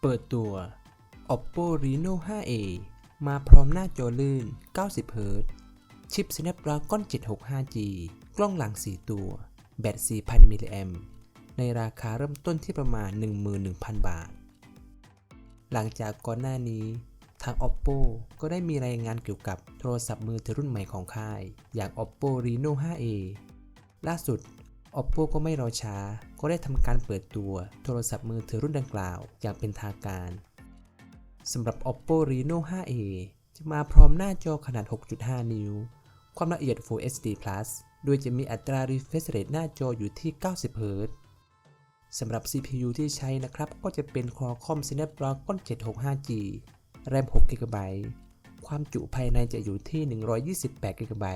เปิดตัว Oppo Reno 5a มาพร้อมหน้าจอลื่น 90 Hz ชิป Snapdragon 765G กล้องหลัง 4 ตัว แบต 4,000 มิลลิแอมในราคาเริ่มต้นที่ประมาณ 11,000 บาท หลังจากก่อนหน้านี้ ทาง Oppo ก็ได้มีรายงานเกี่ยวกับโทรศัพท์มือถือรุ่นใหม่ของค่าย อย่าง Oppo Reno 5a ล่าสุด Oppo ก็ไม่รอช้า ก็ได้ทำการเปิดตัวโทรศัพท์มือถือรุ่นดังกล่าว อย่างเป็นทางการสำหรับ Oppo Reno 5a จะมาพร้อมหน้าจอขนาด 6.5 นิ้ว ความละเอียด Full HD Plus โดยจะมีอัตรา refresh rate หน้าจออยู่ที่ 90 Hz สำหรับ CPU ที่ใช้นะครับ ก็จะเป็น Qualcomm Snapdragon 765G RAM 6 GB ความจุภายในจะอยู่ที่ 128 GB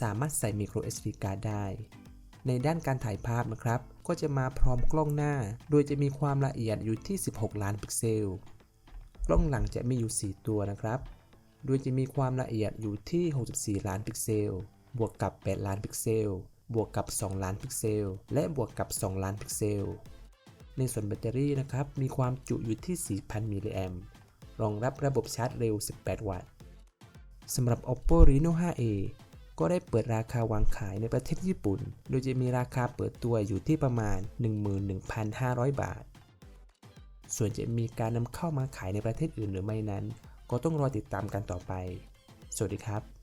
สามารถใส่ micro SD card ได้ ในด้านการถ่ายภาพนะครับ ก็จะมาพร้อมกล้องหน้า โดยจะมีความละเอียดอยู่ที่ 16 ล้านพิกเซล กล้องหลังจะมีอยู่ 4 ตัวนะครับ โดยจะมีความละเอียดอยู่ที่ 64 ล้านพิกเซล บวกกับ 8 ล้านพิกเซล บวกกับ 2 ล้านพิกเซล และบวกกับ 2 ล้านพิกเซล ในส่วนแบตเตอรี่นะครับ มีความจุอยู่ที่ 4,000 มิลลิแอมป์ รองรับระบบชาร์จเร็ว 18 วัตต์สำหรับ Oppo Reno 5a ก็ได้เปิดราคาวางขายในประเทศญี่ปุ่น โดยจะมีราคาเปิดตัวอยู่ที่ประมาณ 11,500 บาท ส่วนจะมีการนำเข้ามาขายในประเทศอื่นหรือไม่นั้น ก็ต้องรอติดตามกันต่อไป สวัสดีครับ